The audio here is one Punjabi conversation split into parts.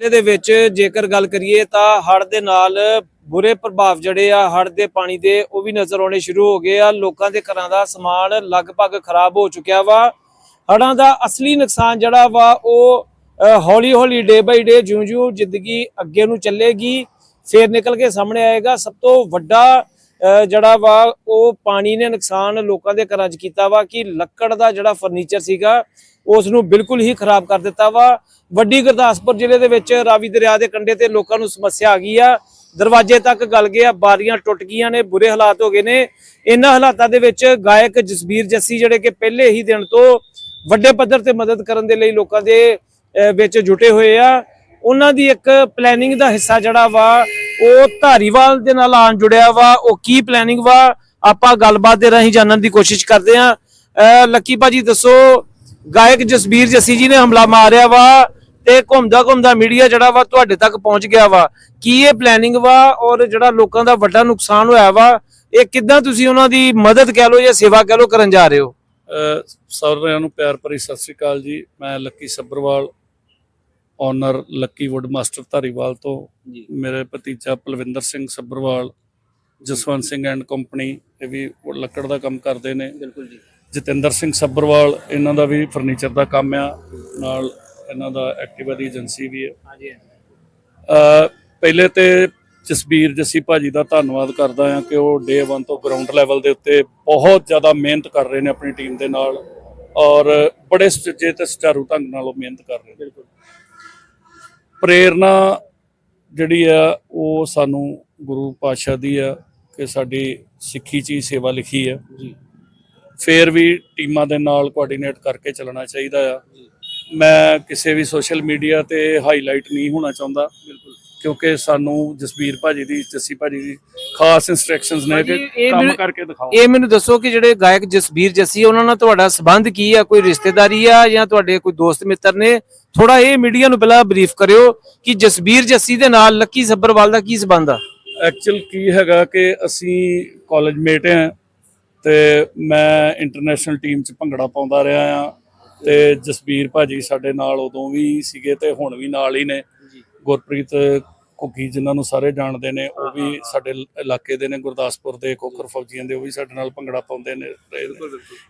ਜ਼ਿਲ੍ਹੇ ਦੇ ਵਿੱਚ ਜੇਕਰ ਗੱਲ ਕਰੀਏ ਤਾਂ ਹੜ੍ਹ ਦੇ ਨਾਲ ਬੁਰੇ ਪ੍ਰਭਾਵ ਜਿਹੜੇ ਆ, ਹੜ੍ਹ ਦੇ ਪਾਣੀ ਦੇ ਉਹ ਵੀ ਨਜ਼ਰ ਆਉਣੇ ਸ਼ੁਰੂ ਹੋ ਗਏ ਆ। ਲੋਕਾਂ ਦੇ ਘਰਾਂ ਦਾ ਸਮਾਨ ਲਗਭਗ ਖਰਾਬ ਹੋ ਚੁੱਕਿਆ ਵਾ। ਹੜ੍ਹਾਂ ਦਾ ਅਸਲੀ ਨੁਕਸਾਨ ਜਿਹੜਾ ਵਾ, ਉਹ ਹੌਲੀ ਹੌਲੀ ਡੇ ਬਾਈ ਡੇ ਜਿਉਂ-ਜਿਉਂ ਜ਼ਿੰਦਗੀ ਅੱਗੇ ਨੂੰ ਚੱਲੇਗੀ। ਫੇਰ ਨਿਕਲ ਕੇ ਸਾਹਮਣੇ ਆਏਗਾ। ਸਭ ਤੋਂ ਵੱਡਾ ਅਹ ਜਿਹੜਾ ਵਾ, ਉਹ ਪਾਣੀ ਨੇ ਨੁਕਸਾਨ ਲੋਕਾਂ ਦੇ ਘਰਾਂ 'ਚ ਕੀਤਾ ਵਾ ਕਿ ਲੱਕੜ ਦਾ ਜਿਹੜਾ ਫਰਨੀਚਰ ਸੀਗਾ ਉਸ ਨੂੰ ਬਿਲਕੁਲ ਹੀ ਖਰਾਬ ਕਰ ਦਿੱਤਾ ਵਾ। ਵੱਡੀ ਗੁਰਦਾਸਪੁਰ ਜ਼ਿਲ੍ਹੇ ਦੇ ਵਿੱਚ ਰਾਵੀ ਦਰਿਆ ਦੇ ਕੰਢੇ ਤੇ ਲੋਕਾਂ ਨੂੰ ਸਮੱਸਿਆ ਆ ਗਈ ਆ। ਦਰਵਾਜ਼ੇ ਤੱਕ ਗਲ ਗਿਆ ਬਾਰੀਆਂ ਟੁੱਟ ਗਈਆਂ ਨੇ, ਬੁਰੇ ਹਾਲਾਤ ਹੋ ਗਏ ਨੇ। ਇਹਨਾਂ ਹਾਲਾਤਾਂ ਦੇ ਵਿੱਚ ਗਾਇਕ ਜਸਬੀਰ ਜੱਸੀ ਜਿਹੜੇ ਕਿ ਪਹਿਲੇ ਹੀ ਦਿਨ ਤੋਂ ਵੱਡੇ ਪੱਧਰ ਤੇ ਮਦਦ ਕਰਨ ਦੇ ਲਈ ਲੋਕਾਂ ਦੇ ਵਿੱਚ ਜੁਟੇ ਹੋਏ ਆ। ਉਹਨਾਂ ਦੀ ਇੱਕ ਪਲੈਨਿੰਗ ਦਾ ਹਿੱਸਾ ਜਿਹੜਾ ਵਾ, ਉਹ ਧਾਰੀਵਾਲ ਦੇ ਨਾਲ ਆਣ ਜੁੜਿਆ ਵਾ। ਉਹ ਕੀ ਪਲੈਨਿੰਗ ਵਾ, ਆਪਾਂ ਗੱਲਬਾਤ ਦੇ ਰਾਹੀਂ ਜਾਣਨ ਦੀ ਕੋਸ਼ਿਸ਼ ਕਰਦੇ ਆ। ਲੱਕੀ ਭਾਜੀ ਦੱਸੋ ਗਾਇਕ ਜਸਬੀਰ ਜੱਸੀ ਜੀ ਨੇ ਹਮਲਾ ਮਾਰਿਆ ਵਾ ਤੇ ਘੁੰਮਦਾ ਘੁੰਮਦਾ ਮੀਡੀਆ ਜਿਹੜਾ ਵਾ ਤੁਹਾਡੇ ਤੱਕ ਪਹੁੰਚ ਗਿਆ ਵਾ। ਕੀ ਇਹ ਪਲੈਨਿੰਗ ਵਾ ਔਰ ਜਿਹੜਾ ਲੋਕਾਂ ਦਾ ਵੱਡਾ ਨੁਕਸਾਨ ਹੋਇਆ ਵਾ ਇਹ ਕਿੱਦਾਂ ਤੁਸੀਂ ਉਹਨਾਂ ਦੀ ਮਦਦ ਕਹਿ ਲਓ ਜਾਂ ਸੇਵਾ ਕਹਿ ਲਓ ਕਰਨ ਜਾ ਰਹੇ ਹੋ? ਸਾਰਿਆਂ ਨੂੰ ਪਿਆਰ ਭਰੀ ਸਤਿ ਸ੍ਰੀ ਅਕਾਲ ਜੀ। ਮੈਂ Lucky Sabharwal owner Lucky Wood master Dhariwal ਤੋਂ। ਮੇਰੇ ਭਤੀਜਾ ਪਲਵਿੰਦਰ ਸਿੰਘ ਸੱਬਰਵਾਲ ਜਸਵੰਤ ਸਿੰਘ ਐਂਡ ਕੰਪਨੀ ਇਹ ਵੀ ਲੱਕੜ ਦਾ ਕੰਮ ਕਰਦੇ ਨੇ। ਬਿਲਕੁਲ ਜੀ। ਜਤਿੰਦਰ ਸਿੰਘ ਸੱਬਰਵਾਲ ਇਹਨਾਂ ਦਾ ਵੀ ਫਰਨੀਚਰ ਦਾ ਕੰਮ ਆ ਨਾਲ ਇਹਨਾਂ ਦਾ ਐਕਟਿਵਾ ਦੀ ਏਜੰਸੀ ਵੀ ਹੈ ਹਾਂਜੀ ਪਹਿਲੇ ਤੇ ਜਸਬੀਰ ਜੱਸੀ ਭਾਜੀ ਦਾ ਧੰਨਵਾਦ ਕਰਦਾ ਹਾਂ ਕਿ ਉਹ ਡੇ 1 ਤੋਂ ਗਰਾਊਂਡ ਲੈਵਲ ਦੇ ਉੱਤੇ ਬਹੁਤ ਜ਼ਿਆਦਾ ਮਿਹਨਤ ਕਰ ਰਹੇ ਨੇ ਆਪਣੀ ਟੀਮ ਦੇ ਨਾਲ ਔਰ ਬੜੇ ਸੁਚੱਜੇ ਤੇ ਸੁਚਾਰੂ ਢੰਗ ਨਾਲ ਉਹ ਮਿਹਨਤ ਕਰ ਰਹੇ ਨੇ। ਬਿਲਕੁਲ। ਪ੍ਰੇਰਣਾ ਜਿਹੜੀ ਆ ਉਹ ਸਾਨੂੰ ਗੁਰੂ ਪਾਤਸ਼ਾਹ ਦੀ ਆ ਕਿ ਸਾਡੀ ਸਿੱਖੀ 'ਚ ਸੇਵਾ ਲਿਖੀ ਆ। ਜੀ। ਫੇਰ ਵੀ ਟੀਮਾਂ ਦੇ ਨਾਲ ਕੋਆਰਡੀਨੇਟ ਕਰਕੇ ਚੱਲਣਾ ਚਾਹੀਦਾ ਆ। ਮੈਂ ਕਿਸੇ ਵੀ ਸੋਸ਼ਲ ਮੀਡੀਆ ਤੇ ਹਾਈਲਾਈਟ ਨਹੀਂ ਹੋਣਾ ਚਾਹੁੰਦਾ ਬਿਲਕੁਲ। ਕਿਉਂਕਿ ਸਾਨੂੰ ਜਸਬੀਰ ਭਾਜੀ ਦੀ ਜੱਸੀ ਭਾਜੀ ਦੀ ਖਾਸ ਇਨਸਟਰਕਸ਼ਨਸ ਨੇ ਕਿ ਕੰਮ ਕਰਕੇ ਦਿਖਾਓ। ਇਹ ਮੈਨੂੰ ਦੱਸੋ ਕਿ ਜਿਹੜੇ ਗਾਇਕ ਜਸਬੀਰ ਜੱਸੀ ਉਹਨਾਂ ਨਾਲ ਤੁਹਾਡਾ ਸਬੰਧ ਕੀ ਆ? ਕੋਈ ਰਿਸ਼ਤੇਦਾਰੀ ਆ ਜਾਂ ਤੁਹਾਡੇ ਕੋਈ ਦੋਸਤ ਮਿੱਤਰ ਨੇ? ਥੋੜਾ ਇਹ ਮੀਡੀਆ ਨੂੰ ਪਹਿਲਾਂ ਬਰੀਫ ਕਰਿਓ ਕਿ ਜਸਬੀਰ ਜੱਸੀ ਦੇ ਨਾਲ ਲੱਕੀ ਸੱਬਰਵਾਲ ਦਾ ਕੀ ਸਬੰਧ ਆ? ਐਕਚੁਅਲ ਕੀ ਹੈਗਾ ਕਿ ਅਸੀਂ ਕਾਲਜ ਮੇਟ ਹਾਂ ਤੇ ਮੈਂ ਇੰਟਰਨੈਸ਼ਨਲ ਟੀਮ 'ਚ ਭੰਗੜਾ ਪਾਉਂਦਾ ਰਿਹਾ ਆ ਤੇ ਜਸਬੀਰ ਭਾਜੀ ਸਾਡੇ ਨਾਲ ਉਦੋਂ ਵੀ ਸੀਗੇ ਤੇ ਹੁਣ ਵੀ ਨਾਲ ਹੀ ਨੇ। ਜੀ। ਗੁਰਪ੍ਰੀਤ ਘੁੱਗੀ ਜਿਨ੍ਹਾਂ ਨੂੰ ਸਾਰੇ ਜਾਣਦੇ ਨੇ ਉਹ ਵੀ ਸਾਡੇ ਇਲ- ਇਲਾਕੇ ਦੇ ਨੇ ਗੁਰਦਾਸਪੁਰ ਦੇ ਕੋਕਰ ਫੌਜੀਆਂ ਦੇ ਉਹ ਵੀ ਸਾਡੇ ਨਾਲ ਭੰਗੜਾ ਪਾਉਂਦੇ ਨੇ।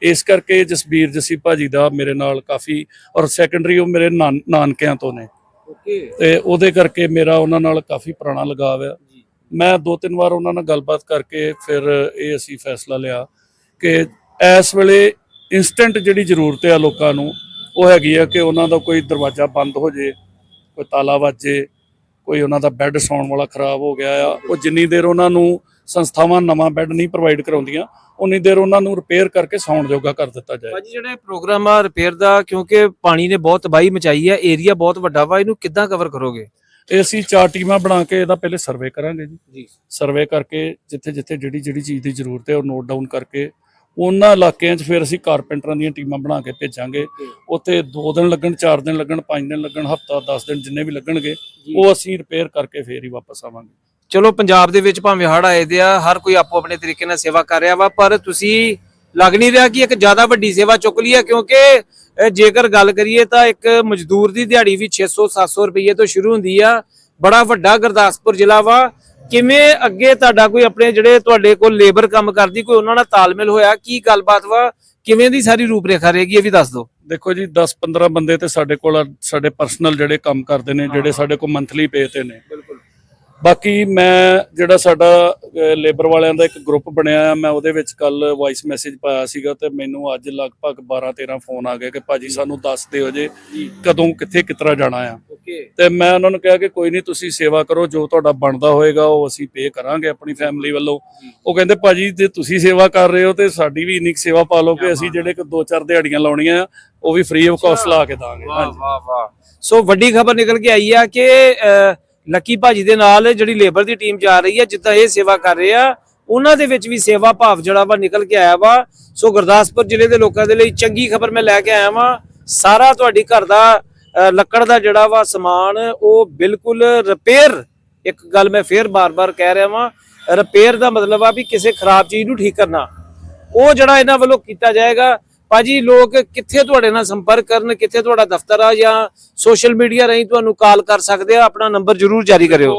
ਇਸ ਕਰਕੇ ਜਸਬੀਰ ਜੱਸੀ ਭਾਜੀ ਦਾ ਮੇਰੇ ਨਾਲ ਕਾਫੀ ਔਰ ਸੈਕੰਡਰੀ ਉਹ ਮੇਰੇ ਨਾਨ- ਨਾਨਕਿਆਂ ਤੋਂ ਨੇ। ਤੇ ਉਹਦੇ ਕਰਕੇ ਮੇਰਾ ਉਹਨਾਂ ਨਾਲ ਕਾਫੀ ਪੁਰਾਣਾ ਲਗਾਵ ਆ। ਜੀ ਮੈਂ ਦੋ ਤਿੰਨ ਵਾਰ ਉਹਨਾਂ ਨਾਲ ਗੱਲਬਾਤ ਕਰਕੇ ਫਿਰ ਇਹ ਅਸੀਂ ਫੈਸਲਾ ਲਿਆ ਕਿ ਇਸ ਵੇਲੇ ਇਨਸਟੈਂਟ ਜਿਹੜੀ ਜ਼ਰੂਰਤ ਹੈ ਲੋਕਾਂ ਨੂੰ, ਉਹ ਹੈਗੀ ਆ ਕਿ ਉਹਨਾਂ ਦਾ ਕੋਈ ਦਰਵਾਜ਼ਾ ਬੰਦ ਹੋ ਜੇ, ਕੋਈ ਤਾਲਾ ਵੱਜੇ ਕੋਈ ਉਹਨਾਂ ਦਾ ਬੈੱਡ ਸੌਣ ਵਾਲਾ ਖਰਾਬ ਹੋ ਗਿਆ ਆ, ਉਹ ਜਿੰਨੀ ਦੇਰ ਉਹਨਾਂ ਨੂੰ ਸੰਸਥਾਵਾਂ ਨਵਾਂ ਬੈੱਡ ਨਹੀਂ ਪ੍ਰੋਵਾਈਡ ਕਰਾਉਂਦੀਆਂ, ਉਨੀ ਦੇਰ ਉਹਨਾਂ ਨੂੰ ਰਿਪੇਅਰ ਕਰਕੇ ਸੌਣ ਜੋਗਾ ਕਰ ਦਿੱਤਾ ਜਾਏ। ਭਾਜੀ, ਜਿਹੜਾ ਪ੍ਰੋਗਰਾਮ ਆ ਰਿਪੇਅਰ ਦਾ, ਕਿਉਂਕਿ ਪਾਣੀ ਨੇ ਬਹੁਤ ਤਬਾਹੀ ਮਚਾਈ ਹੈ ਏਰੀਆ ਬਹੁਤ ਵੱਡਾ ਵਾ, ਇਹਨੂੰ ਕਿੱਦਾਂ ਕਵਰ ਕਰੋਗੇ? ਇਹ ਅਸੀਂ ਚਾਰ ਟੀਮਾਂ ਬਣਾ ਕੇ ਇਹਦਾ ਪਹਿਲੇ ਸਰਵੇ ਕਰਾਂਗੇ ਜੀ। ਜੀ। ਸਰਵੇ ਕਰਕੇ ਜਿੱਥੇ ਜਿੱਥੇ ਜਿਹੜੀ ਜਿਹੜੀ ਚੀਜ਼ ਦੀ ਜ਼ਰੂਰਤ ਹੈ ਉਹ ਨੋਟ ਡਾਊਨ ਕਰਕੇ ਉਹਨਾਂ ਇਲਾਕਿਆਂ 'ਚ ਫਿਰ ਅਸੀਂ ਕਾਰਪੈਂਟਰਾਂ ਦੀਆਂ ਟੀਮਾਂ ਬਣਾ ਕੇ ਭੇਜਾਂਗੇ। ਉੱਥੇ 2 ਦਿਨ ਲੱਗਣ 4 ਦਿਨ ਲੱਗਣ 5 ਦਿਨ ਲੱਗਣ ਹਫਤਾ 10 ਦਿਨ ਜਿੰਨੇ ਵੀ ਲੱਗਣਗੇ ਉਹ ਅਸੀਂ ਰਿਪੇਅਰ ਕਰਕੇ ਫੇਰ ਹੀ ਵਾਪਸ ਆਵਾਂਗੇ। ਚਲੋ ਪੰਜਾਬ ਦੇ ਵਿੱਚ ਭਾਵੇਂ ਹੜ ਆਏ ਦੇ ਆ ਹਰ ਕੋਈ ਆਪੋ ਆਪਣੇ ਤਰੀਕੇ ਨਾਲ ਸੇਵਾ ਕਰ ਰਿਹਾ ਵਾ ਪਰ ਤੁਸੀਂ ਲੱਗ ਨਹੀਂ ਰਿਹਾ ਕਿ ਇੱਕ ਜ਼ਿਆਦਾ ਵੱਡੀ ਸੇਵਾ ਚੁੱਕ ਲਈ ਹੈ ਕਿਉਂਕਿ ਜੇਕਰ ਗੱਲ ਕਰੀਏ ਤਾਂ ਇੱਕ ਮਜ਼ਦੂਰ ਦੀ ਦਿਹਾੜੀ ਵੀ 600 700 ਰੁਪਏ ਤੋਂ ਸ਼ੁਰੂ ਹੁੰਦੀ ਆ। ਬੜਾ ਵੱਡਾ ਗੁਰਦਾਸਪੁਰ ਜ਼ਿਲ੍ਹਾ ਵਾ। ਕਿਵੇਂ ਅੱਗੇ ਤੁਹਾਡਾ ਕੋਈ ਆਪਣੇ ਜਿਹੜੇ ਤੁਹਾਡੇ ਕੋਲ ਲੇਬਰ ਕੰਮ ਕਰਦੀ ਕੋਈ ਉਹਨਾਂ ਨਾਲ ਤਾਲਮੇਲ ਹੋਇਆ? ਕੀ ਗੱਲਬਾਤ ਵਾ? ਕਿਵੇਂ ਦੀ ਸਾਰੀ ਰੂਪਰੇਖਾ ਰਹੇਗੀ ਇਹ ਵੀ ਦੱਸ ਦਿਓ। ਦੇਖੋ ਜੀ 10 15 ਬੰਦੇ ਤੇ ਸਾਡੇ ਕੋਲ ਸਾਡੇ ਪਰਸਨਲ ਜਿਹੜੇ ਕੰਮ ਕਰਦੇ ਨੇ ਜਿਹੜੇ ਸਾਡੇ ਕੋਲ ਮੰਥਲੀ ਪੇ ਤੇ ਨੇ। ਬਾਕੀ ਮੈਂ ਜਿਹੜਾ ਸਾਡਾ ਲੇਬਰ ਵਾਲਿਆਂ ਦਾ ਇੱਕ ਗਰੁੱਪ ਬਣਿਆ ਆ ਮੈਂ ਉਹਦੇ ਵਿੱਚ ਕੱਲ ਵਾਇਸ ਮੈਸੇਜ ਪਾਇਆ ਸੀਗਾ ਤੇ ਮੈਨੂੰ ਅੱਜ ਲਗਭਗ 12 13 ਫੋਨ ਆ ਗਏ ਕਿ ਭਾਜੀ ਸਾਨੂੰ ਦੱਸ ਦਿਓ ਜੇ ਕਦੋਂ ਕਿੱਥੇ ਕਿਤਰਾ ਜਾਣਾ ਆ। ਤੇ ਮੈਂ ਉਹਨਾਂ ਨੂੰ ਕਿਹਾ ਕਿ ਕੋਈ ਨਹੀਂ ਤੁਸੀਂ ਸੇਵਾ ਕਰੋ ਜੋ ਤੁਹਾਡਾ ਬਣਦਾ ਹੋਏਗਾ ਉਹ ਅਸੀਂ ਪੇ ਕਰਾਂਗੇ ਆਪਣੀ ਫੈਮਿਲੀ ਵੱਲੋਂ। ਉਹ ਕਹਿੰਦੇ ਭਾਜੀ ਜੇ ਤੁਸੀਂ ਸੇਵਾ ਕਰ ਰਹੇ ਹੋ ਤੇ ਸਾਡੀ ਵੀ ਇੰਨੀ ਕੁ ਸੇਵਾ ਪਾ ਲਓ ਕਿ ਅਸੀਂ ਜਿਹੜੇ ਕਿ ਦੋ ਚਾਰ ਦਿਹਾੜੀਆਂ ਲਾਉਣੀਆਂ ਆ ਉਹ ਵੀ ਫ੍ਰੀ ਆਫ ਕਾਸਟ ਲਾ ਕੇ ਦਾਂਗੇ। ਵਾਹ ਹਾਂਜੀ। ਵਾਹ ਵਾਹ। ਸੋ ਵੱਡੀ ਖਬਰ ਨਿਕਲ ਕੇ ਆਈ ਆ ਕਿ ਲੱਕੀ ਭਾਜੀ ਦੇ ਨਾਲ ਜਿਹੜੀ ਲੇਬਰ ਦੀ ਟੀਮ ਜਾ ਰਹੀ ਹੈ, ਜਿੱਦਾਂ ਇਹ ਸੇਵਾ ਕਰ ਰਹੇ ਆ, ਉਹਨਾਂ ਦੇ ਵਿੱਚ ਵੀ ਸੇਵਾ ਭਾਵ ਜਿਹੜਾ ਵਾ ਨਿਕਲ ਕੇ ਆਇਆ ਵਾ। ਸੋ ਗੁਰਦਾਸਪੁਰ ਜ਼ਿਲ੍ਹੇ ਦੇ ਲੋਕਾਂ ਦੇ ਲਈ ਚੰਗੀ ਖਬਰ ਮੈਂ ਲੈ ਕੇ ਆਇਆ ਵਾਂ। ਸਾਰਾ ਤੁਹਾਡੀ ਘਰ ਦਾ ਲੱਕੜ ਦਾ ਜਿਹੜਾ ਵਾ ਸਮਾਨ, ਉਹ ਬਿਲਕੁਲ ਰਿਪੇਅਰ ਇੱਕ ਗੱਲ ਮੈਂ ਫੇਰ ਬਾਰ-ਬਾਰ ਕਹਿ ਰਿਹਾ ਵਾਂ ਰਿਪੇਅਰ ਦਾ ਮਤਲਬ ਆ ਵੀ ਕਿਸੇ ਖਰਾਬ ਚੀਜ਼ ਨੂੰ ਠੀਕ ਕਰਨਾ। ਉਹ ਜਿਹੜਾ ਇਹਨਾਂ ਵੱਲੋਂ ਕੀਤਾ ਜਾਏਗਾ ਭਾਜੀ ਲੋਕ ਕਿੱਥੇ ਤੁਹਾਡੇ ਨਾਲ ਸੰਪਰਕ ਕਰਨ ਕਿੱਥੇ ਤੁਹਾਡਾ ਦਫ਼ਤਰ ਆ ਜਾਂ ਸੋਸ਼ਲ ਮੀਡੀਆ ਰਾਹੀਂ ਤੁਹਾਨੂੰ ਕਾਲ ਕਰ ਸਕਦੇ ਆ? ਆਪਣਾ ਨੰਬਰ ਜ਼ਰੂਰ ਜਾਰੀ ਕਰਿਓ।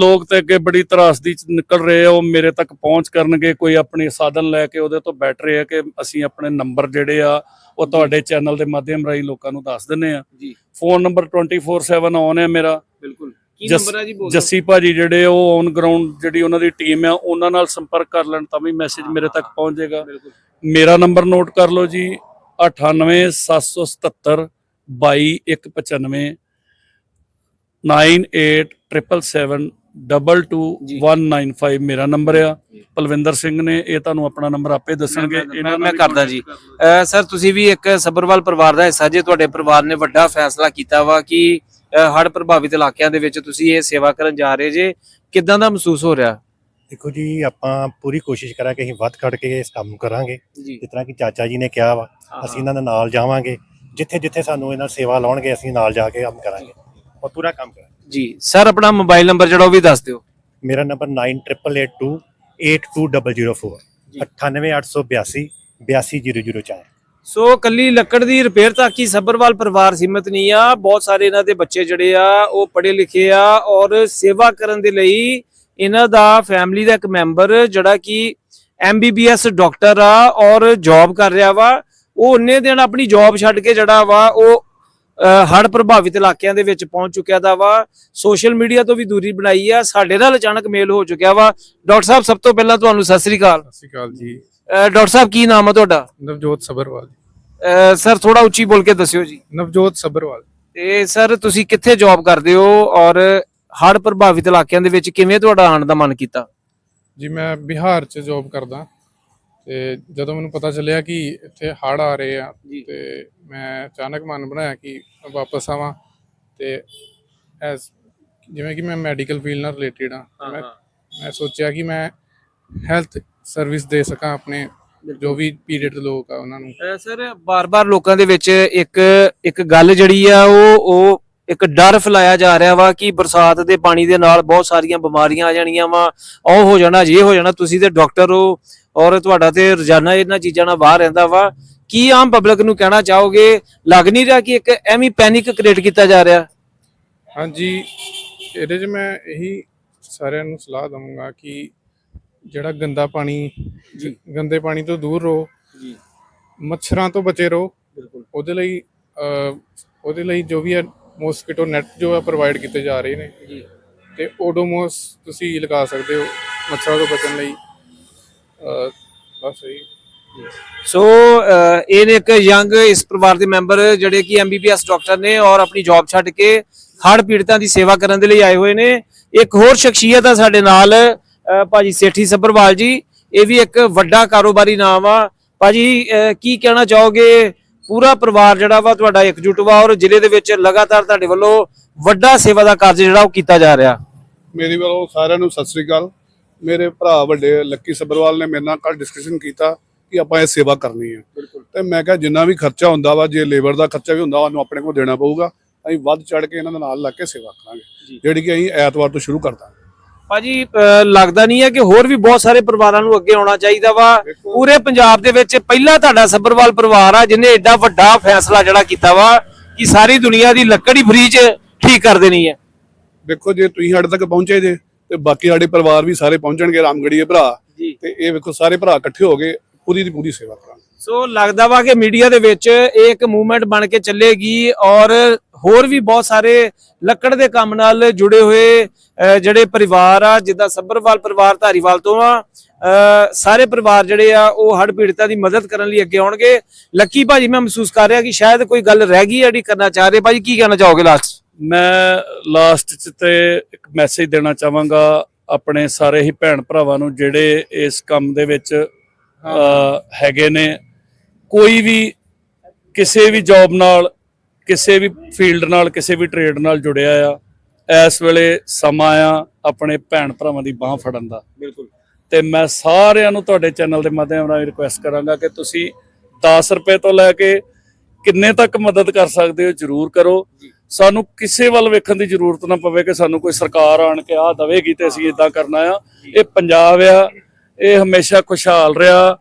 ਲੋਕ ਤੇ ਅੱਗੇ ਬੜੀ ਤਰਾਸਦੀ ਚ ਨਿਕਲ ਰਹੇ ਆ ਉਹ ਮੇਰੇ ਤੱਕ ਪਹੁੰਚ ਕਰਨਗੇ ਕੋਈ ਆਪਣੀ ਸਾਧਨ ਲੈ ਕੇ ਉਹਦੇ ਤੋਂ ਬੈਠ ਰਹੇ ਆ ਕਿ ਅਸੀਂ ਆਪਣੇ ਨੰਬਰ ਜਿਹੜੇ ਆ ਉਹ ਤੁਹਾਡੇ ਚੈਨਲ ਦੇ ਮਾਧਿਅਮ ਰਾਹੀਂ ਲੋਕਾਂ ਨੂੰ ਦੱਸ ਦਿੰਨੇ ਆ। ਜੀ। ਫੋਨ ਨੰਬਰ 24/7 ਔਨ ਹੈ ਮੇਰਾ। ਬਿਲਕੁਲ। ਕੀ ਜਸ- ਨੰਬਰ ਹੈ ਜੀ ਬੋਲੋ। ਜੱਸੀ ਭਾਜੀ ਜਿਹੜੇ ਉਹ ਔਨ ਗਰਾਊਂਡ ਜਿਹੜੀ ਉਹਨਾਂ ਦੀ ਟੀਮ ਆ ਉਹਨਾਂ ਨਾਲ ਸੰਪਰਕ ਕਰ ਲੈਣ ਤਾਂ ਵੀ ਮੈਸੇਜ ਮੇਰੇ ਤੱਕ ਪਹੁੰਚ ਜਾਏਗਾ ਬਿਲਕੁਲ। ਮੇਰਾ ਨੰਬਰ ਨੋਟ ਕਰ ਲਓ ਜੀ 98777 22195 9877722195 ਮੇਰਾ ਨੰਬਰ ਆ ਪਲਵਿੰਦਰ ਸਿੰਘ ਨੇ ਇਹ ਤੁਹਾਨੂੰ ਆਪਣਾ ਨੰਬਰ ਆਪੇ ਦੱਸਣਗੇ। ਮੈਂ- ਇਹਨਾਂ ਮੈਂ ਨਾਲ ਵੀ ਕਰਦਾ ਜੀ। contact ਕਰ ਲਓ। ਅਹ ਸਰ ਤੁਸੀਂ ਵੀ ਇੱਕ ਸਬਰਵਾਲ ਪਰਿਵਾਰ ਦਾ ਹਿੱਸਾ ਜੇ ਤੁਹਾਡੇ ਪਰਿਵਾਰ ਨੇ ਵੱਡਾ ਫੈਸਲਾ ਕੀਤਾ ਵਾ ਕਿ ਹੜ ਪ੍ਰਭਾਵਿਤ ਇਲਾਕਿਆਂ ਦੇ ਵਿੱਚ ਤੁਸੀਂ ਇਹ ਸੇਵਾ ਕਰਨ ਜਾ ਰਹੇ ਜੇ ਕਿਦਾਂ ਦਾ ਮਹਿਸੂਸ ਹੋ ਰਿਹਾ? ਦੇਖੋ ਜੀ ਆਪਾਂ ਪੂਰੀ ਕੋਸ਼ਿਸ਼ ਕਰਾਂਗੇ ਅਸੀਂ ਵੱਧ ਕੱਢ ਕੇ ਇਸ ਕੰਮ ਨੂੰ ਕਰਾਂਗੇ। ਜੀ। ਜਿਸ ਤਰ੍ਹਾਂ ਕਿ ਚਾਚਾ ਜੀ ਨੇ ਕਿਹਾ ਵਾ ਅਸੀਂ ਇਹਨਾਂ ਦੇ ਨਾਲ ਜਾਵਾਂਗੇ। ਜਿੱਥੇ ਜਿੱਥੇ ਸਾਨੂੰ ਇਹਨਾਂ ਸੇਵਾ ਲਾਉਣਗੇ ਅਸੀਂ ਨਾਲ ਜਾ ਕੇ ਕੰਮ ਕਰਾਂਗੇ। ਔਰ ਪੂਰਾ ਕੰਮ ਕਰਾਂਗੇ। ਜੀ। ਸਰ ਆਪਣਾ ਮੋਬਾਈਲ ਨੰਬਰ ਜਿਹੜਾ ਉਹ ਵੀ ਦੱਸ ਦਿਓ। ਮੇਰਾ ਨੰਬਰ 9882 82004 98882 82004 ਸੋ ਕੱਲੀ ਲੱਕੜ ਦੀ ਰਿਪੇਅਰ ਤੱਕ ਹੀ ਸਬਰਵਾਲ ਪਰਿਵਾਰ ਸੀਮਤ ਨਹੀਂ ਆ। ਬਹੁਤ ਸਾਰੇ ਇਹਨਾਂ ਦੇ ਬੱਚੇ ਜਿਹੜੇ ਆ, ਉਹ ਪੜ੍ਹੇ ਲਿਖੇ ਆ ਔਰ ਸੇਵਾ ਕਰਨ ਦੇ ਲਈ ਇਹਨਾਂ ਦਾ ਫੈਮਿਲੀ ਦਾ ਇੱਕ ਮੈਂਬਰ ਜਿਹੜਾ ਕਿ ਐਮਬੀਬੀਐਸ ਡਾਕਟਰ ਆ ਔਰ ਜੌਬ ਕਰ ਰਿਹਾ ਵਾ। ਉਹ ਉਹਨੇ ਦਿਨ ਆਪਣੀ ਜੌਬ ਛੱਡ ਕੇ ਜਿਹੜਾ ਵਾ, ਉਹ ਹੜ ਪ੍ਰਭਾਵਿਤ ਇਲਾਕਿਆਂ ਦੇ ਵਿੱਚ ਪਹੁੰਚ ਚੁੱਕਿਆ ਦਾ ਵਾ। ਸੋਸ਼ਲ ਮੀਡੀਆ ਤੋਂ ਵੀ ਦੂਰੀ ਬਣਾਈ ਆ। ਸਾਡੇ ਨਾਲ ਅਚਾਨਕ ਮੇਲ ਹੋ ਚੁੱਕਿਆ ਵਾ। ਡਾਕਟਰ ਸਾਹਿਬ, ਸਭ ਤੋਂ ਪਹਿਲਾਂ ਤੁਹਾਨੂੰ ਸਤਿ ਸ੍ਰੀ ਅਕਾਲ। ਸਤਿ ਸ਼੍ਰੀ ਅਕਾਲ ਜੀ। ਡਾਕਟਰ ਸਾਹਿਬ ਕੀ ਨਾਮ ਆ ਤੁਹਾਡਾ? ਨਵਜੋਤ ਸਬਰਵਾਲ ਸਰ ਥੋੜਾ ਉੱਚੀ ਬੋਲ ਕੇ ਦੱਸਿਓ ਜੀ। ਨਵਜੋਤ ਸਬਰਵਾਲ। ਤੇ ਸਰ ਤੁਸੀਂ ਕਿੱਥੇ ਜੌਬ ਕਰਦੇ ਹੋ ਔਰ ਹੜ੍ਹ ਪ੍ਰਭਾਵਿਤ ਇਲਾਕਿਆਂ ਦੇ ਵਿੱਚ ਕਿਵੇਂ ਤੁਹਾਡਾ ਆਉਣ ਦਾ ਮਨ ਕੀਤਾ? ਜੀ ਮੈਂ ਬਿਹਾਰ 'ਚ ਜੌਬ ਕਰਦਾ। ਤੇ ਜਦੋਂ ਮੈਨੂੰ ਪਤਾ ਚੱਲਿਆ ਕਿ ਇੱਥੇ ਹੜ੍ਹ ਆ ਰਹੇ ਆ। ਤੇ ਮੈਂ ਅਚਾਨਕ ਮਨ ਬਣਾਇਆ ਕਿ ਵਾਪਸ ਆਵਾਂ। ਤੇ ਐਸ ਜਿਵੇਂ ਕਿ ਮੈਂ ਮੈਡੀਕਲ ਫੀਲਡ ਨਾਲ ਰਿਲੇਟਡ ਆ ਮੈਂ ਸੋਚਿਆ ਕਿ ਮੈਂ ਹੈਲਥ ਸਰਵਿਸ ਦੇ ਸਕਾਂ ਆਪਣੇ ਜੋ ਵੀ ਪੀਰੀਅਡ ਲੋਕ ਆ ਉਹਨਾਂ ਨੂੰ। ਸਰ ਬਾਰ-ਬਾਰ ਲੋਕਾਂ ਦੇ ਵਿੱਚ ਇੱਕ ਇੱਕ ਗੱਲ ਜਿਹੜੀ ਆ ਉਹ ਉਹ ਇੱਕ ਡਰ ਫੈਲਾਇਆ ਜਾ ਰਿਹਾ ਵਾ ਕਿ ਬਰਸਾਤ ਦੇ ਪਾਣੀ ਦੇ ਨਾਲ ਬਹੁਤ ਸਾਰੀਆਂ ਬਿਮਾਰੀਆਂ ਆ ਜਾਣੀਆਂ ਵਾ ਉਹ ਹੋ ਜਾਣਾ ਜੇ ਹੋ ਜਾਣਾ ਤੁਸੀਂ ਤੇ ਡਾਕਟਰ ਹੋ ਔਰ ਤੁਹਾਡਾ ਤੇ ਰੋਜ਼ਾਨਾ ਇਹਨਾਂ ਚੀਜ਼ਾਂ ਨਾਲ ਬਾਹਰ ਰਹਿੰਦਾ ਵਾ। ਕੀ ਆਮ ਪਬਲਿਕ ਨੂੰ ਕਹਿਣਾ ਚਾਹੋਗੇ? ਲੱਗ ਨਹੀਂ ਰਿਹਾ ਕਿ ਇੱਕ ਐਵੇਂ ਪੈਨਿਕ ਕ੍ਰੀਏਟ ਕੀਤਾ ਜਾ ਰਿਹਾ? ਹਾਂਜੀ ਇਹਦੇ 'ਚ ਮੈਂ ਇਹੀ ਸਾਰਿਆਂ ਨੂੰ ਸਲਾਹ ਦਵਾਂਗਾ ਕਿ ਜਿਹੜਾ ਗੰਦਾ ਪਾਣੀ ਜੀ। ਗੰਦੇ ਪਾਣੀ ਤੋਂ ਦੂਰ ਰਹੋ। ਜੀ। ਮੱਛਰਾਂ ਤੋਂ ਬਚੇ ਰਹੋ। ਬਿਲਕੁਲ। ਉਹਦੇ ਲਈ ਅਹ, ਉਹਦੇ ਲਈ ਜੋ ਵੀ ਹੈ ਮੋਸਕੀਟੋ ਨੈਟ ਜੋ ਹੈ ਪ੍ਰੋਵਾਈਡ ਕੀਤੇ ਜਾ ਰਹੇ ਨੇ। ਜੀ। ਤੇ ਓਡੋਮੋਸ ਤੁਸੀਂ ਲਗਾ ਸਕਦੇ ਹੋ ਮੱਛਰਾਂ ਤੋਂ ਬਚਣ ਲਈ। ਅਹ, ਬਸ ਇਹੀ। ਸੋ ਅਹ, ਇਹ ਨੇ ਇੱਕ ਯੰਗ ਇਸ ਪਰਿਵਾਰ ਦੇ ਮੈਂਬਰ ਜਿਹੜੇ ਕਿ ਐਮਬੀਬੀਐਸ ਡਾਕਟਰ ਨੇ ਔਰ ਆਪਣੀ ਜੌਬ ਛੱਡ ਕੇ ਹੜ੍ਹ ਪੀੜਤਾਂ ਦੀ ਸੇਵਾ ਕਰਨ ਦੇ ਲਈ ਆਏ ਹੋਏ ਨੇ। ਇੱਕ ਹੋਰ ਸ਼ਖਸੀਅਤ ਆ ਸਾਡੇ ਨਾਲ ਭਾਜੀ ਸੇਠੀ ਸੱਭਰਵਾਲ ਜੀ ਇਹ ਵੀ ਇੱਕ ਵੱਡਾ ਕਾਰੋਬਾਰੀ ਨਾਮ ਆ। ਭਾਜੀ ਕੀ ਕਹਿਣਾ ਚਾਹੋਗੇ? ਪੂਰਾ ਪਰਿਵਾਰ ਜਿਹੜਾ ਵਾ ਤੁਹਾਡਾ ਇਕਜੁੱਟ ਵਾ ਔਰ ਜ਼ਿਲ੍ਹੇ ਦੇ ਵਿੱਚ ਲਗਾਤਾਰ ਤੁਹਾਡੇ ਵੱਲੋਂ ਵੱਡਾ ਸੇਵਾ ਦਾ ਕਾਰਜ ਜਿਹੜਾ ਉਹ ਕੀਤਾ ਜਾ ਰਿਹਾ। ਮੇਰੀ ਵੱਲੋਂ ਸਾਰਿਆਂ ਨੂੰ ਸਤਿ ਸ੍ਰੀ ਅਕਾਲ। ਮੇਰੇ ਭਰਾ ਵੱਡੇ ਲੱਕੀ ਸੱਬਰਵਾਲ ਨੇ ਮੇਰੇ ਨਾਲ ਕੱਲ ਡਿਸਕਸ਼ਨ ਕੀਤਾ ਕਿ ਆਪਾਂ ਇਹ ਸੇਵਾ ਕਰਨੀ ਹੈ। ਤੇ ਮੈਂ ਕਿਹਾ ਜਿੰਨਾ ਵੀ ਖਰਚਾ ਹੁੰਦਾ ਵਾ ਜੇ ਲੇਬਰ ਦਾ ਖਰਚਾ ਵੀ ਹੁੰਦਾ ਉਹਨੂੰ ਆਪਣੇ ਕੋਲ ਦੇਣਾ ਪਊਗਾ। ਅਸੀਂ ਵੱਧ ਚੜ ਕੇ ਇਹਨਾਂ ਦੇ ਨਾਲ ਲੱਗ ਕੇ ਸੇਵਾ ਕਰਾਂਗੇ। ਜਿਹੜੀ ਕਿ ਅਸੀਂ ਐਤਵਾਰ ਤੋਂ ਸ਼ੁਰੂ ਕਰਦਾ ਭਾਜੀ ਲੱਗਦਾ ਨਹੀਂ ਹੈ ਕਿ ਹੋਰ ਵੀ ਬਹੁਤ ਸਾਰੇ ਪਰਿਵਾਰਾਂ ਨੂੰ ਅੱਗੇ ਆਉਣਾ ਚਾਹੀਦਾ ਵਾ। ਪੂਰੇ ਪੰਜਾਬ ਦੇ ਵਿੱਚ ਪਹਿਲਾ ਤੁਹਾਡਾ ਸੱਬਰਵਾਲ ਪਰਿਵਾਰ ਆ ਜਿਹਨੇ ਐਡਾ ਵੱਡਾ ਫੈਸਲਾ ਜਿਹੜਾ ਕੀਤਾ ਵਾ ਕਿ ਸਾਰੀ ਦੁਨੀਆ ਦੀ ਲੱਕੜ ਹੀ ਫ੍ਰੀ ਚ ਠੀਕ ਕਰ ਦੇਣੀ ਹੈ। ਦੇਖੋ ਜੇ ਤੁਸੀਂ ਸਾਡੇ ਤੱਕ ਪਹੁੰਚੇ ਜੇ ਤੇ ਬਾਕੀ ਸਾਡੇ ਪਰਿਵਾਰ ਵੀ ਸਾਰੇ ਪਹੁੰਚਣਗੇ ਰਾਮਗੜੀਏ ਭਰਾ। ਤੇ ਇਹ ਵੇਖੋ ਸਾਰੇ ਭਰਾ ਇਕੱਠੇ ਹੋ ਕੇ ਪੂਰੀ ਦੀ ਪੂਰੀ ਸੇਵਾ ਕਰਾਂਗੇ। ਸੋ ਲੱਗਦਾ ਵਾ ਕਿ ਮੀਡੀਆ ਦੇ ਵਿੱਚ ਇਹ ਇੱਕ ਮੂਵਮੈਂਟ ਬਣ ਕੇ ਚੱਲੇਗੀ ਔਰ ਹੋਰ ਵੀ ਬਹੁਤ ਸਾਰੇ ਲੱਕੜ ਦੇ ਕੰਮ ਨਾਲ ਜੁੜੇ ਹੋਏ ਜਿਹੜੇ ਪਰਿਵਾਰ ਆ ਜਿੱਦਾਂ ਸੱਬਰਵਾਲ ਪਰਿਵਾਰ ਧਾਰੀਵਾਲ ਤੋਂ ਆ ਸਾਰੇ ਪਰਿਵਾਰ ਜਿਹੜੇ ਆ ਉਹ ਹੜ੍ਹ ਪੀੜਤਾਂ ਦੀ ਮਦਦ ਕਰਨ ਲਈ ਅੱਗੇ ਆਉਣਗੇ। ਲੱਕੀ ਭਾਜੀ ਮੈਂ ਮਹਿਸੂਸ ਕਰ ਰਿਹਾ ਕਿ ਸ਼ਾਇਦ ਕੋਈ ਗੱਲ ਰਹਿ ਗਈ ਹੈ ਜਿਹੜੀ ਕਰਨਾ ਚਾਹ ਰਹੇ। ਭਾਜੀ ਕੀ ਕਹਿਣਾ ਚਾਹੋਗੇ ਲਾਸਟ ਮੈਂ ਲਾਸਟ ਚ ਤੇ ਇੱਕ ਮੈਸੇਜ ਦੇਣਾ ਚਾਹਾਂਗਾ ਆਪਣੇ ਸਾਰੇ ਹੀ ਭੈਣ ਭਰਾਵਾਂ ਨੂੰ ਜਿਹੜੇ ਇਸ ਕੰਮ ਦੇ ਵਿੱਚ ਹੈਗੇ ਨੇ। ਕੋਈ ਵੀ ਕਿਸੇ ਵੀ ਜੌਬ ਨਾਲ ਕਿਸੇ ਵੀ ਫੀਲਡ ਨਾਲ ਕਿਸੇ ਵੀ ਟ੍ਰੇਡ ਨਾਲ ਜੁੜਿਆ ਆ ਇਸ ਵੇਲੇ ਸਮਾਂ ਆ ਆਪਣੇ ਭੈਣ ਭਰਾਵਾਂ ਦੀ ਬਾਹ ਫੜਨ ਦਾ। ਬਿਲਕੁਲ। ਤੇ ਮੈਂ ਸਾਰਿਆਂ ਨੂੰ ਤੁਹਾਡੇ ਚੈਨਲ ਦੇ ਮਾਧਿਅਮ ਰਾਹੀਂ ਰਿਕੁਐਸਟ ਕਰਾਂਗਾ ਕਿ ਤੁਸੀਂ 10 ਰੁਪਏ ਤੋਂ ਲੈ ਕੇ ਕਿੰਨੇ ਤੱਕ ਮਦਦ ਕਰ ਸਕਦੇ ਹੋ ਜਰੂਰ ਕਰੋ। ਸਾਨੂੰ ਕਿਸੇ ਵੱਲ ਵੇਖਣ ਦੀ ਜ਼ਰੂਰਤ ਨਾ ਪਵੇ ਕਿ ਸਾਨੂੰ ਕੋਈ ਸਰਕਾਰ ਆਣ ਕੇ ਆਹ ਦਵੇਗੀ ਤੇ ਅਸੀਂ ਇਦਾਂ ਕਰਨਾ ਆ। ਇਹ ਪੰਜਾਬ ਆ ਇਹ ਹਮੇਸ਼ਾ ਖੁਸ਼ਹਾਲ ਰਿਹਾ।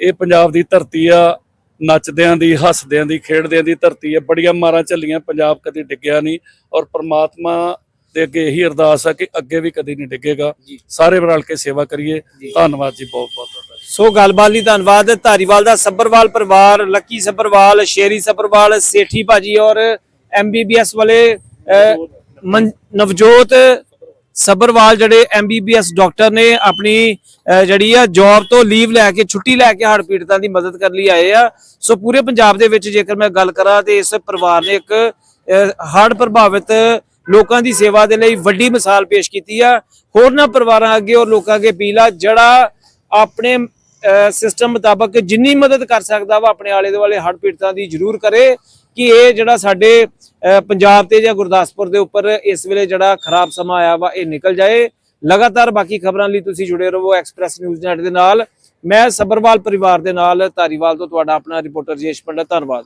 ਇਹ ਪੰਜਾਬ ਦੀ ਧਰਤੀ ਆ ਨੱਚਦਿਆਂ ਦੀ ਹੱਸਦਿਆਂ ਦੀ ਖੇਡਦਿਆਂ ਦੀ ਧਰਤੀ ਹੈ ਬੜੀਆਂ ਮਾਰਾਂ ਚੱਲੀਆਂ ਪੰਜਾਬ ਕਦੇ ਡਿੱਗਿਆ ਨਹੀਂ ਔਰ ਪ੍ਰਮਾਤਮਾ ਦੇ ਅੱਗੇ ਇਹੀ ਅਰਦਾਸ ਹੈ ਕਿ ਅੱਗੇ ਵੀ ਕਦੀ ਨਹੀਂ ਡਿੱਗੇਗਾ। ਸਾਰੇ ਰਲ ਕੇ ਸੇਵਾ ਕਰੀਏ। ਧੰਨਵਾਦ ਜੀ ਬਹੁਤ ਬਹੁਤ ਸੋ ਗੱਲਬਾਤ ਲਈ ਧੰਨਵਾਦ। ਧਾਰੀਵਾਲ ਦਾ ਸੱਬਰਵਾਲ ਪਰਿਵਾਰ ਲੱਕੀ ਸੱਬਰਵਾਲ ਸ਼ੇਰੀ ਸੱਬਰਵਾਲ ਸੇਠੀ ਭਾਜੀ ਔਰ ਐਮਬੀਬੀਐਸ ਵਾਲੇ ਨਵਜੋਤ ਸੱਬਰਵਾਲ ਜਿਹੜੇ ਐਮਬੀਬੀਐਸ ਡਾਕਟਰ ਨੇ ਆਪਣੀ ਜਿਹੜੀ ਆ ਜੌਬ ਤੋਂ ਲੀਵ ਲੈ ਕੇ, ਛੁੱਟੀ ਲੈ ਕੇ ਹੜ੍ਹ ਪੀੜਤਾਂ ਦੀ ਮਦਦ ਕਰਨ ਲਈ ਆਏ ਆ। ਸੋ ਪੂਰੇ ਪੰਜਾਬ ਦੇ ਵਿੱਚ ਜੇਕਰ ਮੈਂ ਗੱਲ ਕਰਾਂ ਤੇ ਇਸ ਪਰਿਵਾਰ ਨੇ ਇੱਕ ਹੜ੍ਹ ਪ੍ਰਭਾਵਿਤ ਲੋਕਾਂ ਦੀ ਸੇਵਾ ਦੇ ਲਈ ਵੱਡੀ ਮਿਸਾਲ ਪੇਸ਼ ਕੀਤੀ ਆ। ਹੋਰਨਾਂ ਪਰਿਵਾਰਾਂ ਅੱਗੇ ਔਰ ਲੋਕਾਂ ਅੱਗੇ ਅਪੀਲ ਆ, ਜਿਹੜਾ ਆਪਣੇ ਸਿਸਟਮ ਮੁਤਾਬਕ ਜਿੰਨੀ ਮਦਦ ਕਰ ਸਕਦਾ ਵਾ, ਆਪਣੇ ਆਲੇ ਦੁਆਲੇ ਹੜ੍ਹ ਪੀੜਤਾਂ ਦੀ ਜ਼ਰੂਰ ਕਰੇ ਕਿ ਇਹ ਜਿਹੜਾ ਸਾਡੇ ਪੰਜਾਬ ਤੇ ਜਾਂ ਗੁਰਦਾਸਪੁਰ ਦੇ ਉੱਪਰ ਇਸ ਵੇਲੇ ਜਿਹੜਾ ਖਰਾਬ ਸਮਾਂ ਆਇਆ ਵਾ, ਇਹ ਨਿਕਲ ਜਾਏ। ਲਗਾਤਾਰ ਬਾਕੀ ਖਬਰਾਂ ਲਈ ਤੁਸੀਂ ਜੁੜੇ ਰਹੋ ਐਕਸਪ੍ਰੈਸ ਨਿਊਜ਼ ਨੈਟ ਦੇ ਨਾਲ। ਮੈਂ ਸਬਰਵਾਲ ਪਰਿਵਾਰ ਦੇ ਨਾਲ, ਧਾਰੀਵਾਲ ਤੋਂ ਤੁਹਾਡਾ ਆਪਣਾ ਰਿਪੋਰਟਰ ਜੇਸ਼ ਪੰਡਤ, ਧੰਨਵਾਦ।